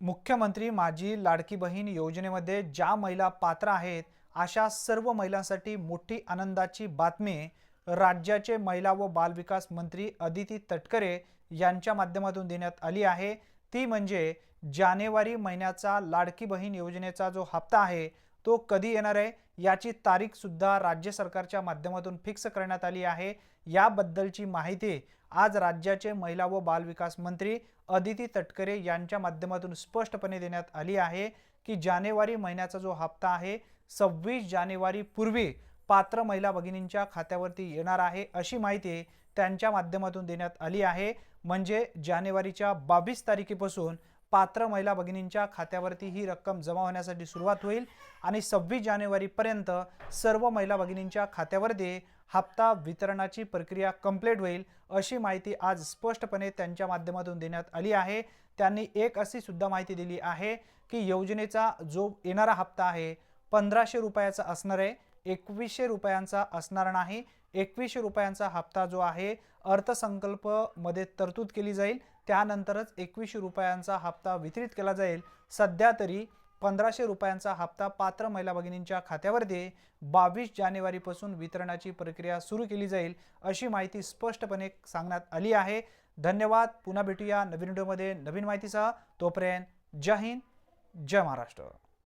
मुख्यमंत्री माझी लाडकी बहीण योजनेमध्ये ज्या महिला पात्र आहेत अशा सर्व महिलांसाठी मोठी आनंदाची बातमी राज्याचे महिला व बालविकास मंत्री अदिती तटकरे यांच्या माध्यमातून देण्यात आली आहे. ती म्हणजे जानेवारी महिन्याचा लाडकी बहीण योजनेचा जो हप्ता आहे तो कधी येणार आहे याची तारीखसुद्धा राज्य सरकारच्या माध्यमातून फिक्स करण्यात आली आहे. याबद्दलची माहिती आज राज्याचे महिला व बालविकास मंत्री अदिती तटकरे यांच्या माध्यमातून स्पष्टपणे देण्यात आली आहे की जानेवारी महिन्याचा जो हप्ता आहे सव्वीस जानेवारी पूर्वी पात्र महिला भगिनींच्या खात्यावरती येणार आहे अशी माहिती त्यांच्या माध्यमातून देण्यात आली आहे. म्हणजे जानेवारीच्या बावीस तारखेपासून पात्र महिला भगिनींच्या खात्यावरती ही रक्कम जमा होण्यासाठी सुरुवात होईल आणि सव्वीस जानेवारीपर्यंत सर्व महिला भगिनींच्या खात्यावरती हप्ता वितरणाची प्रक्रिया कंप्लीट होईल अशी माहिती आज स्पष्टपणे त्यांच्या माध्यमातून देण्यात आली आहे. त्यांनी एक अशी सुद्धा माहिती दिली आहे की योजनेचा जो येणारा हप्ता आहे पंधराशे रुपयाचा असणार आहे. एकवीसशे रुपयांचा असणार नाही. एकवीसशे रुपयांचा हप्ता जो आहे अर्थसंकल्पमध्ये तरतूद केली जाईल. त्यानंतरच एकवीसशे रुपयांचा हप्ता वितरित केला जाईल. सध्या तरी पंधराशे रुपयांचा हप्ता पात्र महिला भगिनींच्या खात्यावरती बावीस जानेवारीपासून वितरणाची प्रक्रिया सुरू केली जाईल अशी माहिती स्पष्टपणे सांगण्यात आली आहे. धन्यवाद. पुन्हा भेटूया नवीन व्हिडिओमध्ये. नवीन माहितीसह तोपर्यंत जय हिंद जय महाराष्ट्र.